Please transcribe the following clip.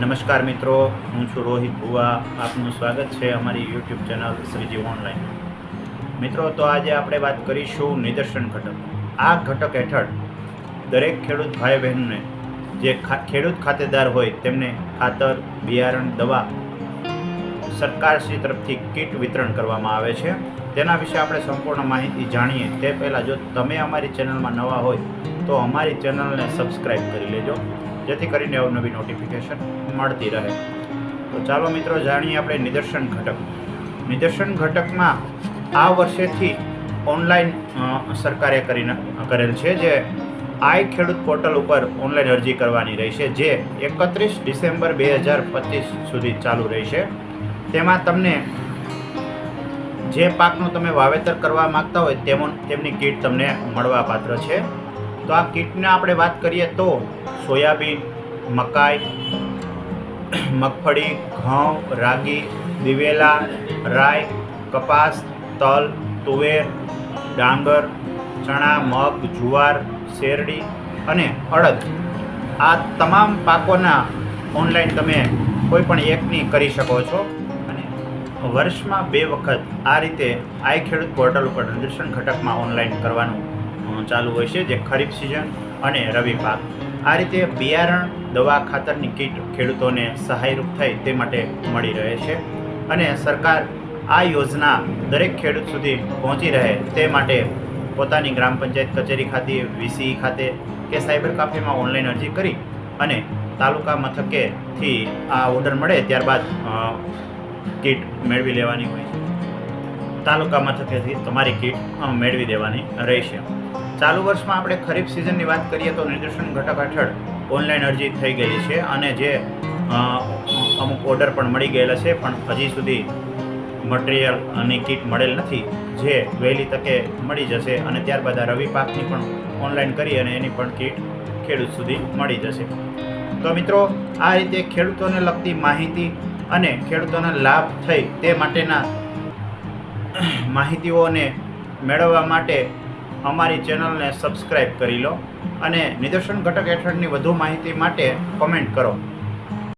નમસ્કાર મિત્રો, હું છું રોહિત ભુવા. આપનું સ્વાગત છે અમારી યુટ્યુબ ચેનલ શ્રીજી ઓનલાઈન. મિત્રો, તો આજે આપણે વાત કરીશું નિદર્શન ઘટક. આ ઘટક હેઠળ દરેક ખેડૂત ભાઈ બહેનને જે ખેડૂત ખાતેદાર હોય તેમને ખાતર, બિયારણ, દવા સરકારશ્રી તરફથી કીટ વિતરણ કરવામાં આવે છે. તેના વિશે આપણે સંપૂર્ણ માહિતી જાણીએ. તે પહેલાં જો તમે અમારી ચેનલમાં નવા હોય તો અમારી ચેનલને સબસ્ક્રાઈબ કરી લેજો. જેથી કરીને અવનવી નોટિફિકેશન મળતી રહે. તો ચાલો મિત્રો, જાણીએ આપણે નિદર્શન ઘટક. નિદર્શન ઘટકમાં આ વર્ષેથી ઓનલાઈન સરકારે કરીને, કરેલ છે જે આઈ ખેડૂત પોર્ટલ ઉપર ઓનલાઈન અરજી કરવાની રહેશે, જે એકત્રીસ ડિસેમ્બર બે હજાર પચીસ સુધી ચાલુ રહેશે. તેમાં તમને જે પાકનું તમે વાવેતર કરવા માંગતા હોય તેમ, તેમની કીટ તમને મળવા પાત્ર છે. તો આ કીટને આપણે વાત કરીએ તો સોયાબીન, મકાઈ, મગફળી, ઘઉં, રાગી, દિવેલા, રાઈ, કપાસ, તલ, તુવેર, ડાંગર, ચણા, મગ, જુવાર, શેરડી અને અડદ. આ તમામ પાકોના ઓનલાઈન તમે કોઈ પણ એકની કરી શકો છો અને વર્ષમાં બે વખત આ રીતે આઈ ખેડૂત પોર્ટલ ઉપર નિદર્શન ઘટકમાં ઓનલાઈન કરવાનું અ, ચાલુ હોય છે જે ખરીફ સિઝન અને રવિ પાક. આ રીતે બિયારણ દવા ખાતરની કીટ ખેડૂતોને સહાયરૂપ થાય તે માટે મળી રહે છે અને સરકાર આ યોજના દરેક ખેડૂત સુધી પહોંચી રહે તે માટે પોતાની ગ્રામ પંચાયત કચેરી ખાતે વીસી ખાતે કે સાયબર કાફેમાં ઓનલાઈન અરજી કરી અને તાલુકા મથકેથી આ ઓર્ડર મળે ત્યારબાદ કીટ મેળવી લેવાની હોય છે. તાલુકા મથકેથી તમારી કીટ મેળવી દેવાની રહેશે. ચાલુ વર્ષમાં આપણે ખરીફ સિઝનની વાત કરીએ તો નિદર્શન ઘટક હેઠળ ઓનલાઈન અરજી થઈ ગઈ છે અને જે અમુક ઓર્ડર પણ મળી ગયેલા છે, પણ હજી સુધી મટીરિયલ અને કીટ મળેલ નથી, જે વહેલી તકે મળી જશે અને ત્યારબાદ આ રવિ પાકની પણ ઓનલાઈન કરી અને એની પણ કીટ ખેડૂત સુધી મળી જશે. તો મિત્રો, આ રીતે ખેડૂતોને લગતી માહિતી અને ખેડૂતોને લાભ થઈ તે માટેના માહિતીઓને મેળવવા માટે અમારી ચેનલને સબસ્ક્રાઈબ કરી લો અને નિદર્શન ઘટક હેઠળની વધુ માહિતી માટે કોમેન્ટ કરો.